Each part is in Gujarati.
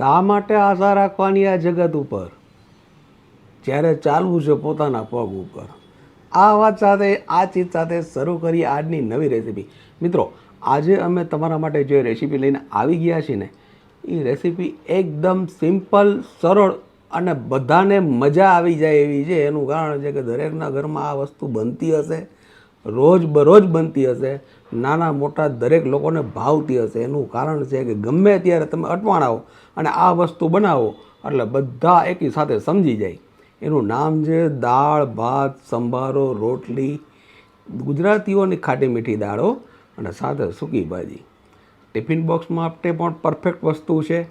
શા માટે આશા રાખવાની આ જગત ઉપર? જ્યારે ચાલવું છે પોતાના પગ ઉપર. આ વાત સાથે, આ ચીજ સાથે શરૂ કરી આજની નવી રેસીપી મિત્રો, આજે અમે તમારા માટે જે રેસીપી લઈને આવી ગયા છીએ ને, એ રેસીપી એકદમ સિમ્પલ સરળ અને બધાને મજા આવી જાય એવી છે. એનું કારણ છે કે દરેકના ઘરમાં આ વસ્તુ બનતી હશે. રોજ બરોજ બનતી હશે. નાના મોટા દરેક લોકોને ભાવતી હશે. એનું કારણ છે કે ગમે ત્યારે તમે અટવાણાઓ અને આ વસ્તુ બનાવો, એટલે બધા એકી સાથે સમજી જાય. એનું નામ છે દાળ, ભાત, સંભારો, રોટલી, ગુજરાતીઓની ખાટી મીઠી દાળો અને સાથે સૂકી ભાજી. ટિફિન બોક્સ માટે પણ પરફેક્ટ વસ્તુ છે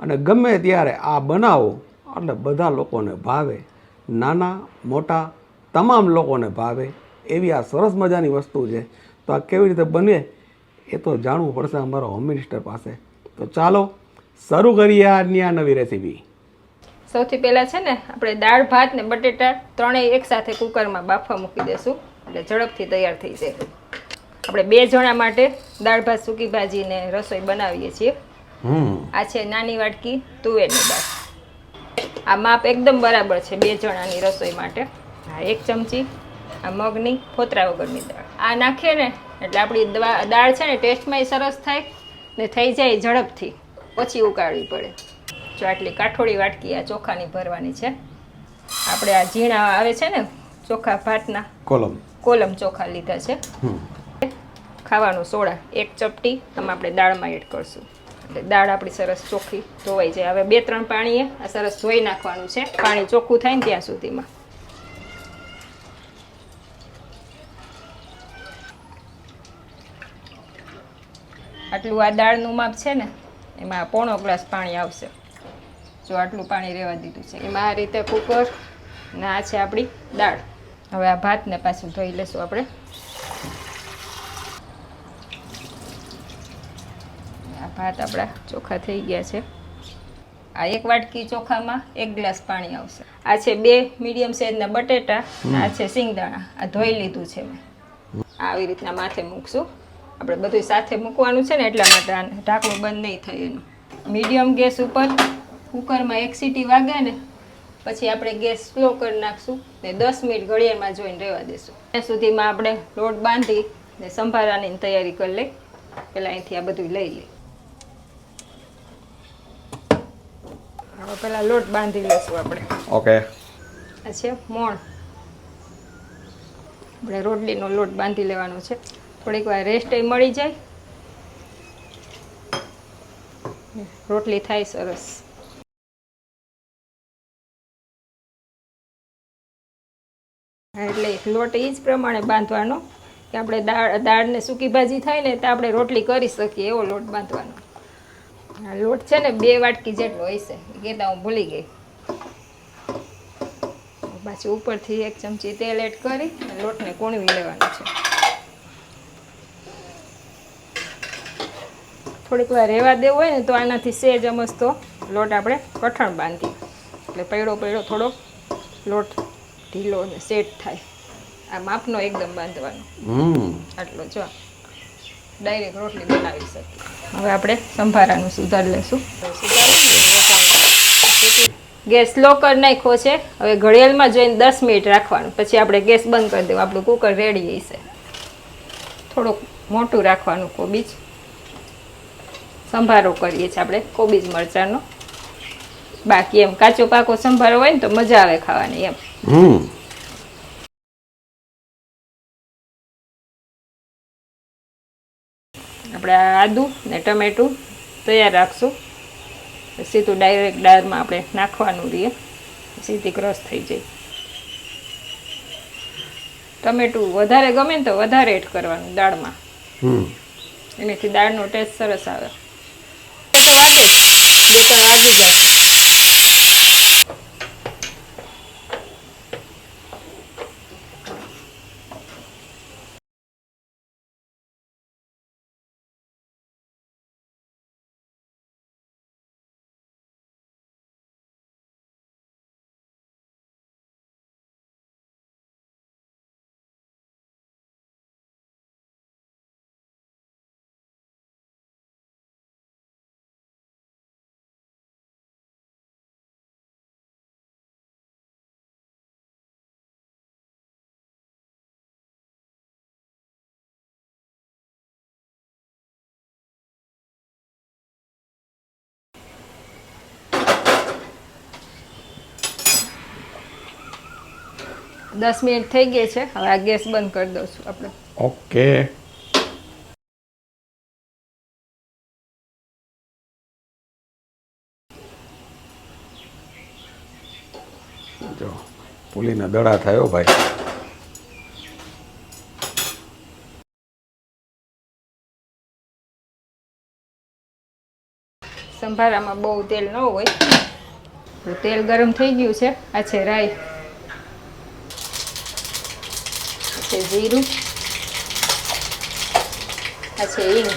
અને ગમે ત્યારે આ બનાવો, એટલે બધા લોકોને ભાવે. નાના, મોટા, તમામ લોકોને ભાવે. એવી આ સરસ મજાની વસ્તુ છે. તો આ કેવી રીતે બને એ તો જાણવું પડશે અમારા હોમ મિનિસ્ટર પાસે. તો ચાલો શરૂ કરીએ આજની આ નવી રેસીપી સૌથી પહેલાં છે ને આપણે દાળ ભાત ને બટેટા ત્રણેય એકસાથે કુકરમાં બાફવા મૂકી દેશું. એટલે ઝડપથી તૈયાર થઈ જાય. આપણે બે જણા માટે દાળ ભાત સૂકી ભાજી ને રસોઈ બનાવીએ છીએ. આ છે નાની વાટકી તુવેરની દાળ. આ માપ એકદમ બરાબર છે બે જણાની રસોઈ માટે. આ એક ચમચી આ મગની ફોતરા વગરની દાળ. આ નાખીએ ને એટલે આપણી દાળ છે ને ટેસ્ટમાંય સરસ થાય ને થઈ જાય ઝડપથી. ઓછી ઉકાળવી પડે. જો આટલી કાઠોળી વાટકી આ ચોખાની ભરવાની છે. આપણે આ ઝીણા આવે છે ને ચોખા ભાતના. કોલમ. કોલમ ચોખા લીધા છે. ખાવાનું સોડા એક ચપટી આમાં આપણે દાળમાં એડ કરશું. એટલે દાળ આપણી સરસ ચોખ્ખી ધોવાઈ જાય. હવે બે ત્રણ પાણીએ આ સરસ ધોઈ નાખવાનું છે. પાણી ચોખ્ખું થાય ને ત્યાં સુધીમાં. આટલું આ દાળનું માપ છે ને, એમાં પોણો ગ્લાસ પાણી આવશે. જો આટલું પાણી રહેવા દીધું છે. એમાં આ રીતે કુકર ને આ છે આપણી દાળ. હવે આ ભાતને પાછું ધોઈ લેશું આપણે. આ ભાત આપણા ચોખા થઈ ગયા છે. આ એક વાટકી ચોખામાં એક ગ્લાસ પાણી આવશે. આ છે બે મીડિયમ સાઈઝના બટેટા, આ છે સિંગદાણા આ ધોઈ લીધું છે મેં. આવી રીતના માથે મૂકશું. આપણે બધું સાથે મૂકવાનું છે ને એટલા માટે ઢાંકણું બંધ નહીં થાય એનું. મીડિયમ ગેસ ઉપર કુકરમાં એક સીટી વાગે ને પછી આપણે ગેસ સ્લો કરી નાખશું ને દસ મિનિટ ઘડિયાળમાં જોઈને રહેવા દેશું. ત્યાં સુધીમાં આપણે લોટ બાંધી ને સંભારાની તૈયારી કરી લઈ. પહેલાં અહીંથી આ બધું લઈ લઈ. હવે પહેલાં લોટ બાંધી લઈશું આપણે. ઓકે. આ છે મોણ. આપણે રોટલીનો લોટ બાંધી લેવાનો છે. થોડીક વાર રેસ્ટ મળી જાય. રોટલી થાય સરસ. એટલે લોટ એ જ પ્રમાણે બાંધવાનો કે આપણે દાળ, દાળને સૂકી ભાજી થાય ને તો આપણે રોટલી કરી શકીએ એવો લોટ બાંધવાનો. લોટ છે ને બે વાટકી જેટલો હશે. કહેતા હું ભૂલી ગઈ. પાછી ઉપરથી એક ચમચી તેલ એડ કરી લોટને કૂણવી લેવાનો છે. થોડીક વાર રહેવા દેવો હોય ને તો આનાથી સેજ અમસ્તો લોટ આપણે કઠણ બાંધીએ. એટલે પૈડો પૈડો થોડોક લોટ ઢીલો ને સેટ થાય. આ માપનો એકદમ બાંધવાનો. આટલો જો ડાયરેક્ટ રોટલી બનાવી શકીએ. હવે આપણે સંભારાનું સુધારી લેશું. ગેસ સ્લો કરી નાખ્યો છે. હવે ઘડિયાળમાં જોઈને દસ મિનિટ રાખવાનું. પછી આપણે ગેસ બંધ કરી દેવું. આપણું કુકર રેડી હશે. થોડુંક મોટું રાખવાનું કોબીજ સંભારો કરીએ છીએ આપણે કોબીજ મરચાંનો. બાકી એમ કાચો પાકો સંભારો હોય ને તો મજા આવે ખાવાની એમ. હમ. આપણે આદુ ને ટમેટું તૈયાર રાખશું. સીધું ડાયરેક્ટ દાળમાં આપણે નાખવાનું રહીએ સીધી ક્રશ થઈ જાય. ટમેટું વધારે ગમે ને તો વધારે એડ કરવાનું દાળમાં. હમ. એનાથી દાળનો ટેસ્ટ સરસ આવે. બે ત્રણ દસ મિનિટ થઈ ગઈ છે. હવે આ ગેસ બંધ કરી દઉં છું આપણે. ઓકે. જો પુલીના દડા થયો ભાઈ. સંભારામાં બહુ તેલ ન હોય. તો તેલ ગરમ થઈ ગયું છે. આ છે રાઈ આ છે જીરું આ છે હિંગ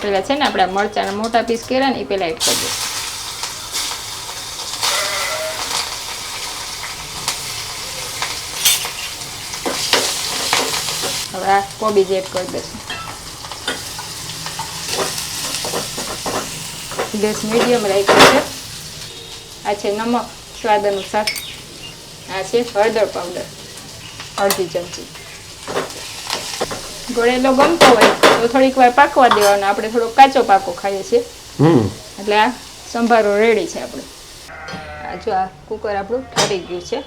પેલા છે ને આપણે મરચાના મોટા પીસ કર્યા ને એ પેલા એડ કરી દઈશું હવે આ કોબીજ એડ કરી દઈશું. ગેસ મીડિયમ રાખ્યો છે. આ છે નમક સ્વાદ અનુસાર આ છે હળદર પાવડર અડધી ચમચી. ગળેલો ગમતો હોય તો થોડીક વાર પાકવા દેવાનો. આપણે થોડો કાચો પાકો ખાઈએ છીએ. એટલે આ સંભારો રેડી છે આપણે. આ જો આ કુકર આપણું ઠરી ગયું છે.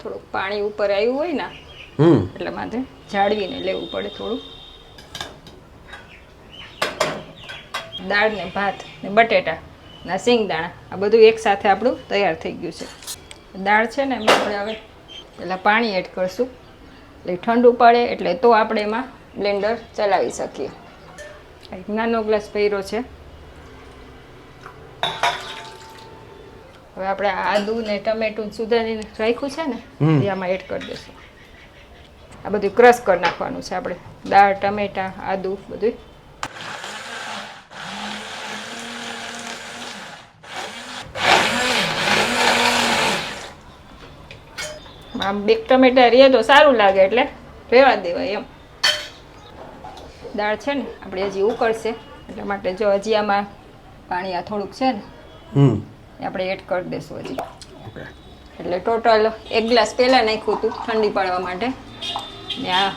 થોડુંક પાણી ઉપર આવ્યું હોય ને એટલે માથે જાળવીને લેવું પડે થોડું દાળ ને ભાત ને બટેટા ના સિંગદાણા. આ બધું એક સાથે આપણું તૈયાર થઈ ગયું છે. દાળ છે ને એમાં આપણે હવે પહેલાં પાણી એડ કરશું. એટલે ઠંડુ પડે એટલે તો આપણે એમાં બ્લેન્ડર ચલાવી શકીએ. એક નાનો ગ્લાસ પહેરો છે. હવે આપણે આદુ ને ટમેટું સુધારીને રાખ્યું છે ને. એ આમાં એડ કરી દઈશું. આ બધું ક્રશ કરી નાખવાનું છે આપણે. દાળ ટમેટા આદુ બધું આમ બે ટમેટા રહે તો સારું લાગે એટલે રહેવા દેવાય એમ. દાળ છે ને આપણે હજી ઉકળશે. એટલા માટે જો હજી આમાં પાણી આ થોડુંક છે ને હમ. એ આપણે એડ કરી દઈશું હજી. એટલે ટોટલ એક ગ્લાસ પહેલાં નાખ્યું હતું ઠંડી પાડવા માટે. ને આ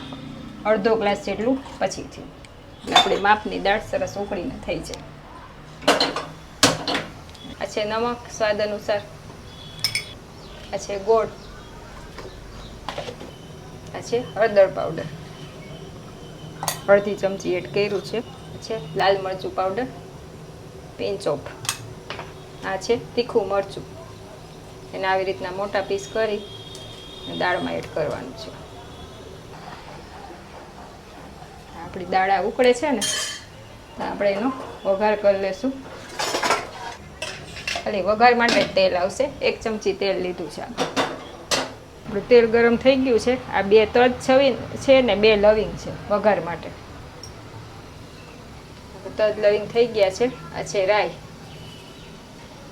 અડધો ગ્લાસ જેટલું પછીથી. એટલે આપણી માપની દાળ સરસ ઉકળીને થઈ જાય. આ છે નમક સ્વાદ અનુસાર. આ છે ગોળ. છે? હળદર પાવડર અડધી ચમચી એડ કર્યું છે. છે લાલ મરચું પાવડર પિંચ ઓફ આ છે તીખું મરચું. એને આવી રીતના મોટા પીસ કરી દાળમાં એડ કરવાનું છે. આપણી દાળ ઉકળે છે ને, તો આપણે એનો વઘાર કરી લેશું. ખાલી વઘાર માટે તેલ આવશે. એક ચમચી તેલ લીધું છે આપણે. આપણું તેલ ગરમ થઈ ગયું છે. આ બે તજ છવી છે ને બે લવિંગ છે વઘાર માટે. તજ લવિંગ થઈ ગયા છે. આ છે રાઈ.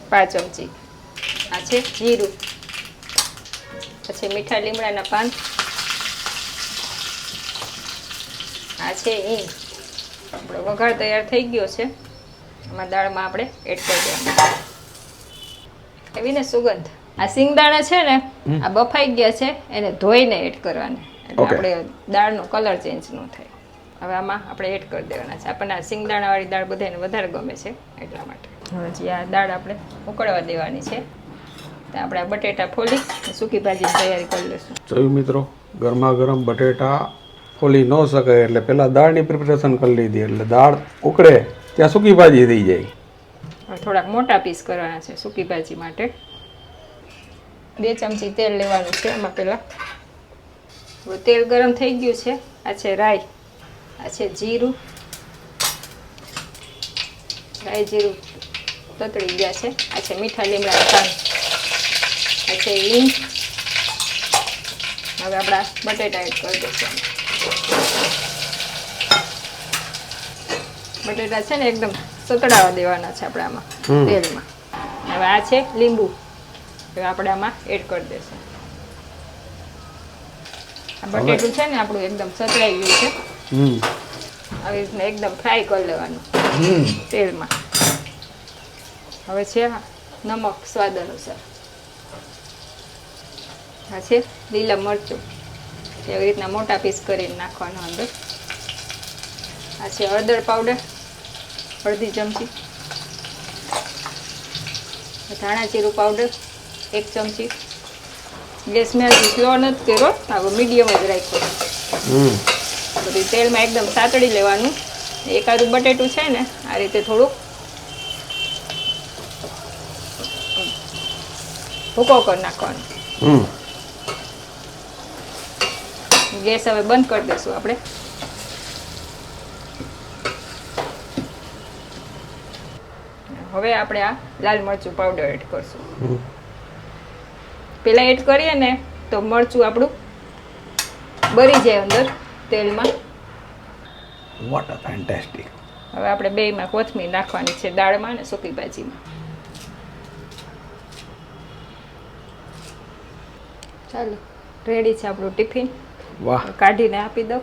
પાંચ ચમચી. આ છે જીરું. પછી મીઠા લીમડાના પાન. આ છે હિંગ આપણો વઘાર તૈયાર થઈ ગયો છે. આમાં દાળમાં આપણે એડ કરી દેવાનું. એવી ને સુગંધ. આ સિંગદાણા છે ને આ બફાઈ ગયા છે એને ધોઈને એડ કરવાના. એટલે આપણે દાળનો કલર ચેન્જ ન થાય. હવે આમાં આપણે એડ કરી દેવાના છે. આપણને આ સિંગદાણાવાળી દાળ બધાને વધારે ગમે છે એટલા માટે. હવે જે આ દાળ આપણે ઉકળવા દેવાની છે તો આપણે બટેટા ફોલી સૂકી ભાજી તૈયારી કરી લઈશું. જોયું મિત્રો ગરમા ગરમ બટેટા ફોલી ન શકાય એટલે પહેલાં દાળની પ્રિપરેશન કરી લીધી. એટલે દાળ ઉકળે ત્યાં સૂકી ભાજી થઈ જાય. થોડાક મોટા પીસ કરવાના છે સૂકી ભાજી માટે. બે ચમચી તેલ લેવાનું છે એમાં પહેલાં. હવે તેલ ગરમ થઈ ગયું છે. આ છે રાઈ. આ છે જીરું. રાઈ જીરું તતળી ગયા છે. આ છે મીઠા લીમડાના પાન. આ છે હિંગ. હવે આપણા બટેટા એડ કરી દઈશું બટેટા છે ને એકદમ સતડાવા દેવાના છે આપણે આમાં તેલમાં. હવે આ છે લીંબુ. હવે આપણે આમાં એડ કરી દેશું. આ બટેટું છે ને આપણું એકદમ સતળાઈ ગયું છે. આવી રીતના એકદમ ફ્રાય કરી લેવાનું તેલમાં. હવે છે નમક સ્વાદ અનુસાર. આ છે લીલા મરચું. એવી રીતના મોટા પીસ કરીને નાખવાનો અંદર. આ છે હળદર પાવડર અડધી ચમચી. ધાણા જીરું પાવડર એક ચમચી. ગેસ મેં હજી સ્લો નથી કર્યો. આવો મીડિયમ જ રાખ્યો. બધું તેલમાં એકદમ સાતડી લેવાનું. એકાદું બટેટું છે ને આ રીતે થોડુંક. ભૂકો કરી નાખવાનો. ગેસ હવે બંધ કરી દઈશું આપણે. હવે આપણે આ લાલ મરચું પાવડર એડ કરશું. પેલા એડ કરીએ ને તો મરચું આપણું બરી જાય અંદર તેલમાં. વોટ અ ફેન્ટેસ્ટિક હવે આપણે બેયમાં કોથમીર નાખવાની છે દાળમાં અને સૂકી ભાજીમાં. ચાલો રેડી છે આપણું ટિફિન વાહ. કાઢીને આપી દઉં.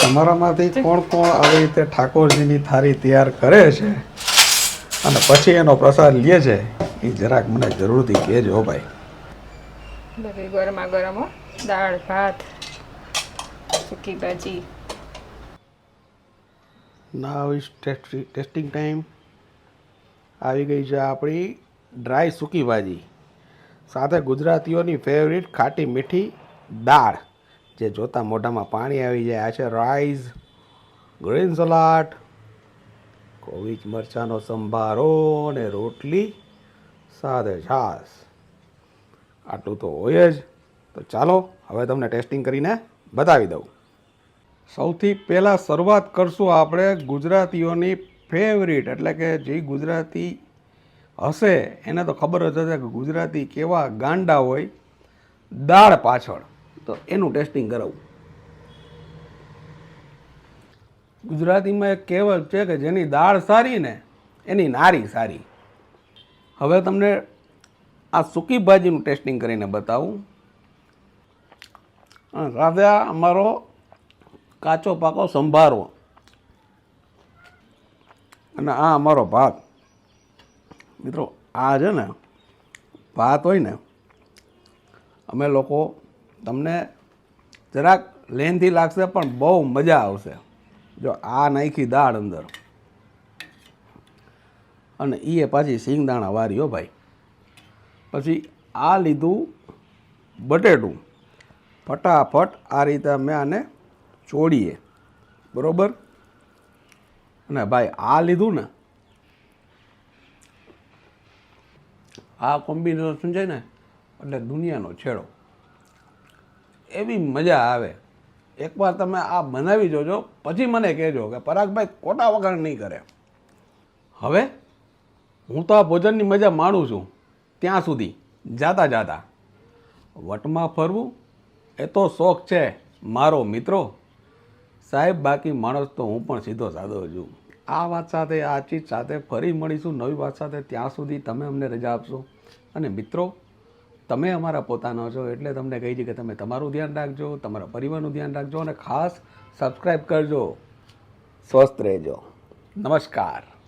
તમારામાંથી કોણ કોણ આવી રીતે ઠાકોરજીની થાળી તૈયાર કરે છે? અને પછી એનો પ્રસાદ લે છે? એ જરાક મને જરૂરથી કહેજો ભાઈ. બધી ગરમા ગરમ દાળ ભાત સૂકી ભાજી. નાવ ઇઝ ટેસ્ટિંગ ટાઈમ આવી ગઈ છે આપણી ડ્રાય સૂકી ભાજી. સાથે ગુજરાતીઓની ફેવરિટ ખાટી મીઠી દાળ જે જોતા મોઢામાં પાણી આવી જાય. આ છે રાઈસ ગ્રીન સલાડ કોવિચ મરચાંનો સંભારો અને રોટલી. સાથે છાસ. આટલું તો હોય જ. તો ચાલો, હવે તમને ટેસ્ટિંગ કરીને બતાવી દઉં. સૌથી પહેલાં શરૂઆત કરશું આપણે ગુજરાતીઓની ફેવરિટ એટલે કે જે ગુજરાતી હશે, એને તો ખબર જ હશે કે ગુજરાતી કેવા ગાંડા હોય. દાળ પાછળ. તો એનું ટેસ્ટિંગ કરાવું. ગુજરાતીમાં એક કહેવત છે કે જેની દાળ સારી ને એની નારી સારી. હવે તમને આ સૂકી ભાજીનું ટેસ્ટિંગ કરીને બતાવું. અને સાથે અમારો કાચો પાકો સંભારો. અને આ અમારો ભાત. મિત્રો, આ છે ને, ભાત હોય ને, અમે લોકો તમને જરાક લેનથી લાગશે પણ બહુ મજા આવશે. જો આ નાખી દાળ અંદર. અને એ પાછી સિંગદાણા વાર્યો ભાઈ. પછી આ લીધું બટેટું. ફટાફટ આ રીતે અમે આને ચોડીએ બરોબર? અને ભાઈ આ લીધું ને, આ કોમ્બિનેશન છે ને, એટલે દુનિયાનો છેડો. એવી મજા આવે. એકવાર તમે આ બનાવી જોજો, પછી મને કહેજો કે પરાગભાઈ ખોટા વગર નહીં કરે. હવે હું તો આ ભોજનની મજા માણું છું. ત્યાં સુધી. જાતા જાતા. વટમાં ફરવું, એ તો શોખ છે, મારો મિત્રો. સાહેબ, બાકી માણસ તો હું પણ સીધો સાદો છું. આ વાત સાથે, આ ચીજ સાથે ફરી મળીશું નવી વાત સાથે. ત્યાં સુધી તમે અમને રજા આપશો. અને મિત્રો, તમે અમારા પોતાનો છો એટલે તમને કહી છે કે તમે તમારું ધ્યાન રાખજો, તમારા પરિવારનું ધ્યાન રાખજો અને ખાસ સબસ્ક્રાઈબ કરજો. સ્વસ્થ રહેજો. નમસ્કાર.